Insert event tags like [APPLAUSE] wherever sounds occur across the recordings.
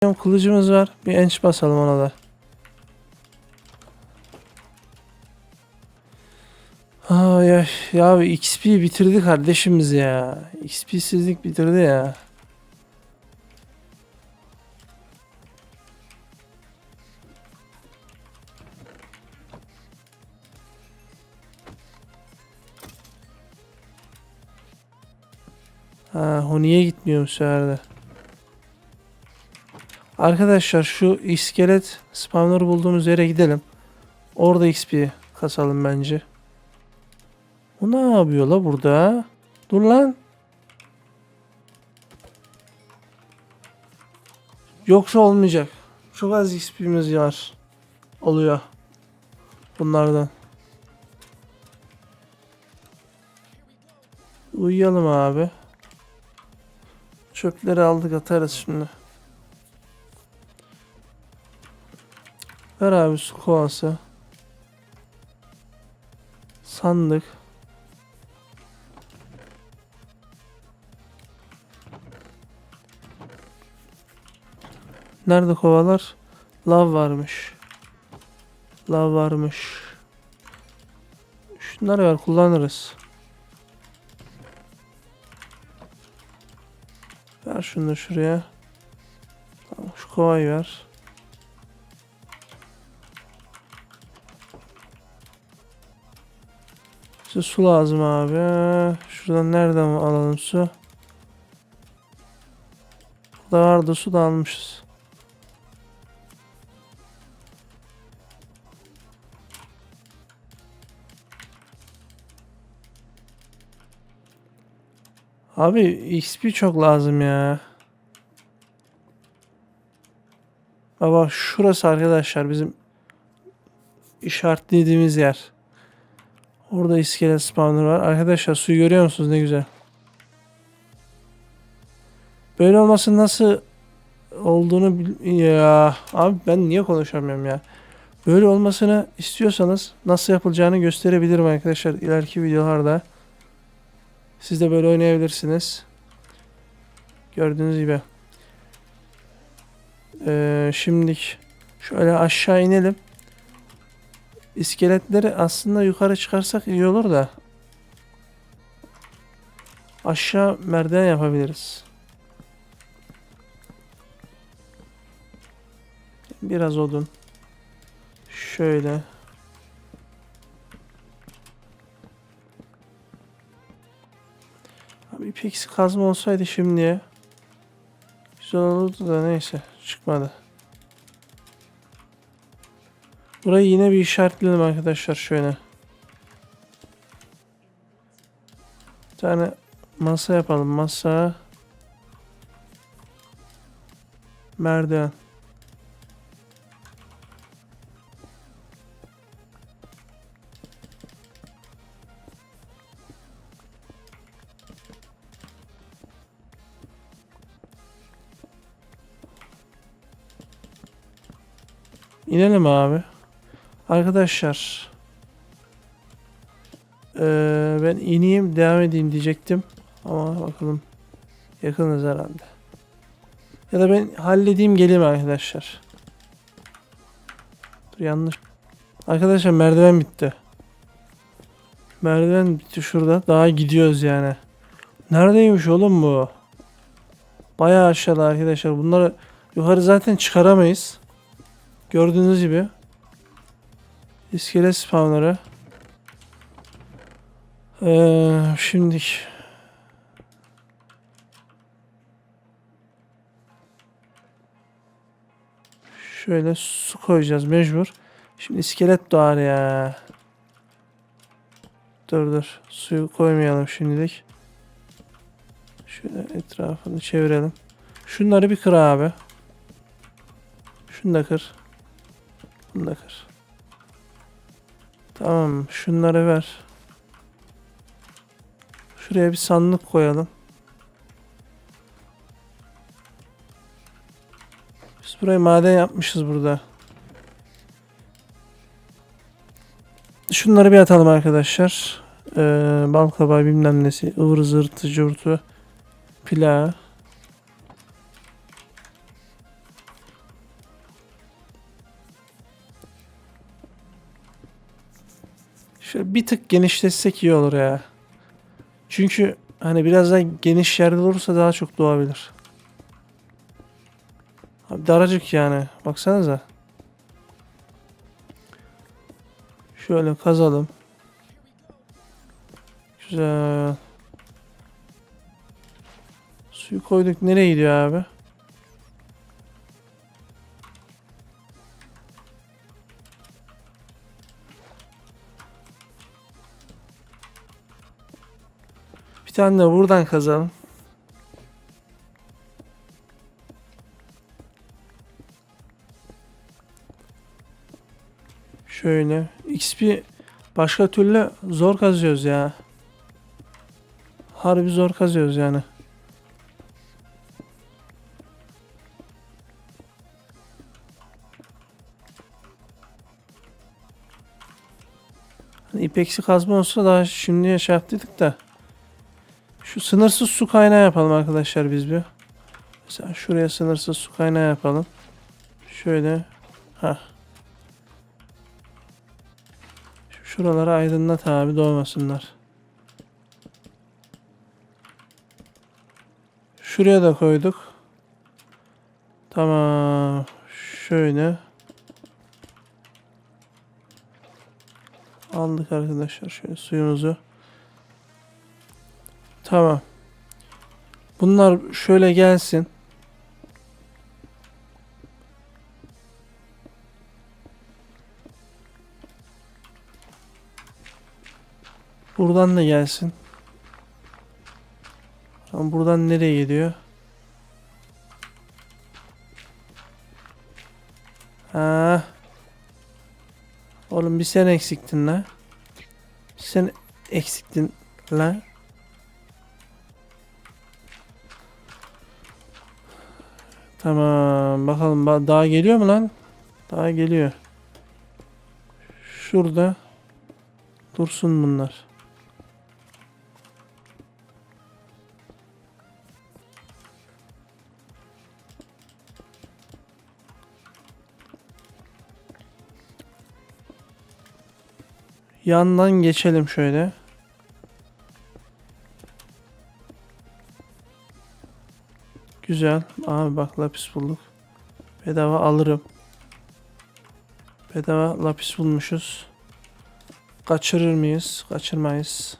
Kılıcımız var. Bir enç basalım ona da. Ay ay ya XP bitirdi kardeşimiz ya. XP'sizlik bitirdi ya. Ha, o niye gitmiyor bu sefer? Arkadaşlar şu iskelet spawner bulduğumuz yere gidelim. Orada XP kasalım bence. Bu ne yapıyor la burada? Dur lan. Yoksa olmayacak. Çok az XP'miz var. Oluyor. Bunlardan. Uyuyalım abi. Çöpleri aldık atarız şimdi. Ver abi su kovası. Sandık. Nerede kovalar? Lav varmış. Lav varmış. Şunları ver kullanırız. Ver şunu şuraya. Tamam, şu kovayı ver. Bize su lazım abi. Şuradan nereden alalım su? Burada vardı su da almışız. Abi XP çok lazım ya. Baba şurası arkadaşlar bizim işaretlediğimiz yer. Orada iskelet spawner var. Arkadaşlar suyu görüyor musunuz ne güzel. Böyle olması nasıl olduğunu ya abi ben niye konuşamıyorum ya. Böyle olmasını istiyorsanız nasıl yapılacağını gösterebilirim arkadaşlar ileriki videolarda. Siz de böyle oynayabilirsiniz. Gördüğünüz gibi. Ee, şimdilik şöyle aşağı inelim. İskeletleri aslında yukarı çıkarsak iyi olur da. Aşağı merdiven yapabiliriz. Biraz odun. Şöyle. Abi ipeksi kazma olsaydı şimdiye. Güzel olurdu da neyse çıkmadı. Burayı yine bir işaretleyelim arkadaşlar şöyle. Bir tane masa yapalım. Masa. Merdiven. İnelim abi. Arkadaşlar. Eee, ben ineyim devam edeyim diyecektim. Ama bakalım. Yakınız herhalde. Ya da ben halledeyim geleyim arkadaşlar. Dur yanlış. Arkadaşlar merdiven bitti. Merdiven bitti şurada. Daha gidiyoruz yani. Neredeymiş oğlum bu? Bayağı aşağıda arkadaşlar. Bunları yukarı zaten çıkaramayız. Gördüğünüz gibi. İskelet spawnları. Ee, şimdilik şöyle su koyacağız mecbur. Şimdi iskelet doğar ya. Dur dur. Suyu koymayalım şimdilik. Şöyle etrafını çevirelim. Şunları bir kır abi. Şunu da kır. Bunu da kır. Tamam şunları ver. Şuraya bir sandık koyalım. Biz burayı maden yapmışız burada. Şunları bir atalım arkadaşlar. Ee, bal kabağı bilmem nesi. ıvır zırtı curtu. Pilav. Şöyle bir tık genişletsek iyi olur ya. Çünkü hani biraz daha geniş yerde olursa daha çok doğabilir. Abi daracık yani. Baksanıza. Şöyle kazalım. Güzel. Suyu koyduk. Nereye gidiyor abi? Tane de buradan kazalım. Şöyle. XP başka türlü zor kazıyoruz ya. Harbi zor kazıyoruz yani. Hani ipeksi kazma olsa daha şimdiye şey yaptıydık da. Şu sınırsız su kaynağı yapalım arkadaşlar biz bir. Mesela şuraya sınırsız su kaynağı yapalım. Şöyle. Ha. Şuraları aydınlat abi doğmasınlar. Şuraya da koyduk. Tamam. Şöyle. Aldık arkadaşlar şöyle suyumuzu. Tamam. Bunlar şöyle gelsin. Buradan da gelsin. Ama buradan nereye gidiyor? Ha. Oğlum bir sen eksiktin la. Sen eksiktin la. Tamam bakalım ba- daha geliyor mu lan? Daha geliyor. Şurada dursun bunlar. Yandan geçelim şöyle. Güzel. Abi bak lapis bulduk. Bedava alırım. Bedava lapis bulmuşuz. Kaçırır mıyız? Kaçırmayız.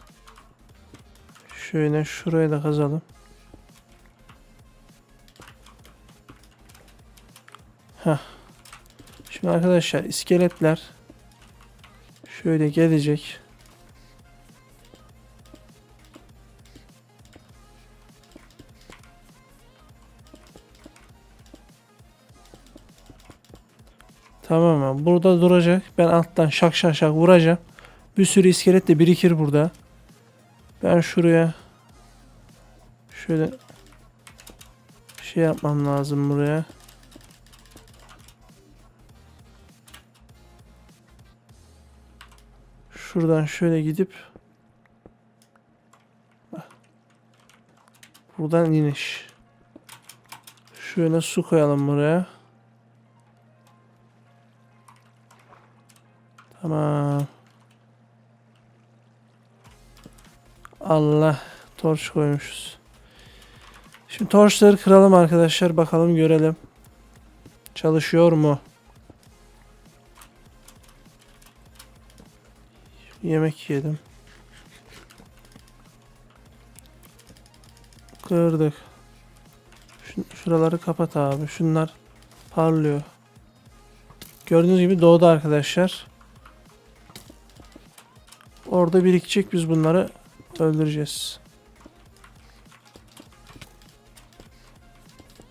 Şöyle şuraya da kazalım. Heh. Şimdi arkadaşlar iskeletler şöyle gelecek. Tamam abi. Burada duracak. Ben alttan şak şak şak vuracağım. Bir sürü iskelet de birikir burada. Ben şuraya şöyle şey yapmam lazım buraya. Şuradan şöyle gidip buradan iniş. Şöyle su koyalım buraya. Tamam. Allah torç koymuşuz. Şimdi torçları kıralım arkadaşlar bakalım görelim. Çalışıyor mu? Yemek yedim. Kırdık. Şu, şuraları kapat abi. Şunlar parlıyor. Gördüğünüz gibi doğdu arkadaşlar. Orada birikecek biz bunları öldüreceğiz.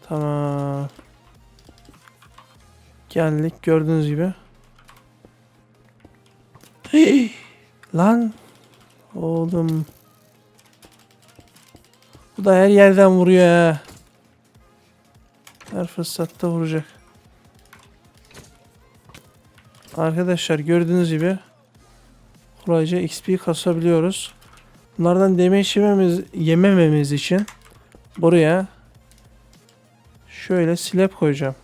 Tamam. Geldik gördüğünüz gibi. Hey! [GASPS] Lan. Oğlum. Bu da her yerden vuruyor ha. Her fırsatta vuracak. Arkadaşlar gördüğünüz gibi kolayca XP kasabiliyoruz. Bunlardan yememiz, yemememiz için buraya şöyle slab koyacağım.